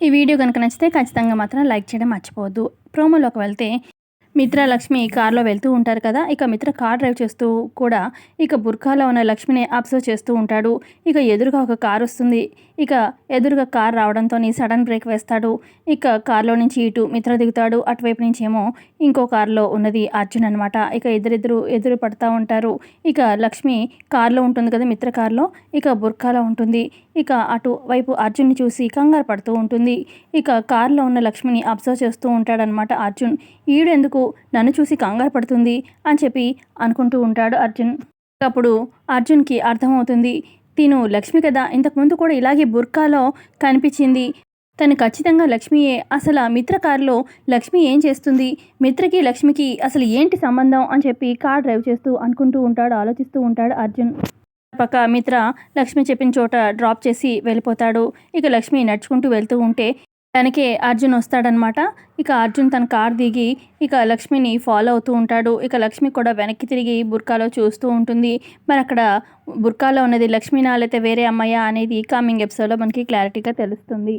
ఈ వీడియో కనుక నచ్చితే ఖచ్చితంగా మాత్రం లైక్ చేయడం మర్చిపోవద్దు. ప్రోమోలోకి వెళ్తే మిత్ర లక్ష్మి కార్లో వెళ్తూ ఉంటారు కదా. ఇక మిత్ర కార్ డ్రైవ్ చేస్తూ కూడా ఇక బుర్ఖాలో ఉన్న లక్ష్మిని అబ్జర్వ్ చేస్తూ ఉంటాడు. ఇక ఎదురుగా ఒక కార్ వస్తుంది. ఇక ఎదురుగా కార్ రావడంతో సడన్ బ్రేక్ వేస్తాడు. ఇక కార్లో నుంచి ఇటు మిత్ర దిగుతాడు. అటువైపు నుంచి ఏమో ఇంకో కార్లో ఉన్నది అర్జున్ అనమాట ఇక ఇద్దరిద్దరు ఎదురు పడతా ఉంటారు. ఇక లక్ష్మి కార్లో ఉంటుంది కదా మిత్ర కార్లో. ఇక బుర్ఖాలో ఉంటుంది. ఇక అటు వైపు అర్జున్ని చూసి కంగారు పడుతూ ఉంటుంది. ఇక కారులో ఉన్న లక్ష్మిని అబ్జర్వ్ చేస్తూ ఉంటాడనమాట అర్జున్. ఈడు ఎందుకు నన్ను చూసి కంగారు పడుతుంది అని చెప్పి అనుకుంటూ ఉంటాడు అర్జున్. అప్పుడు అర్జున్కి అర్థమవుతుంది తిను లక్ష్మి కదా ఇంతకుముందు కూడా ఇలాగే బుర్కాలో కనిపించింది. తను ఖచ్చితంగా లక్ష్మియే. అసలు ఆ మిత్ర కారులో లక్ష్మి ఏం చేస్తుంది? మిత్రకి లక్ష్మికి అసలు ఏంటి సంబంధం? అని చెప్పి కార్ డ్రైవ్ చేస్తూ అనుకుంటూ ఉంటాడు ఆలోచిస్తూ ఉంటాడు అర్జున్. పక్క మిత్ర లక్ష్మి చెప్పిన చోట డ్రాప్ చేసి వెళ్ళిపోతాడు. ఇక లక్ష్మి నడుచుకుంటూ వెళ్తూ ఉంటే దానికి అర్జున్ వస్తాడనమాట. ఇక అర్జున్ తన కార్ దిగి ఇక లక్ష్మిని ఫాలో అవుతూ ఉంటాడు. ఇక లక్ష్మి కూడా వెనక్కి తిరిగి బుర్కాలో చూస్తూ ఉంటుంది. మరి అక్కడ బుర్కాలో ఉన్నది లక్ష్మీనా లేకపోతే వేరే అమ్మాయ అనేది కమింగ్ ఎపిసోడ్లో మనకి క్లారిటీగా తెలుస్తుంది.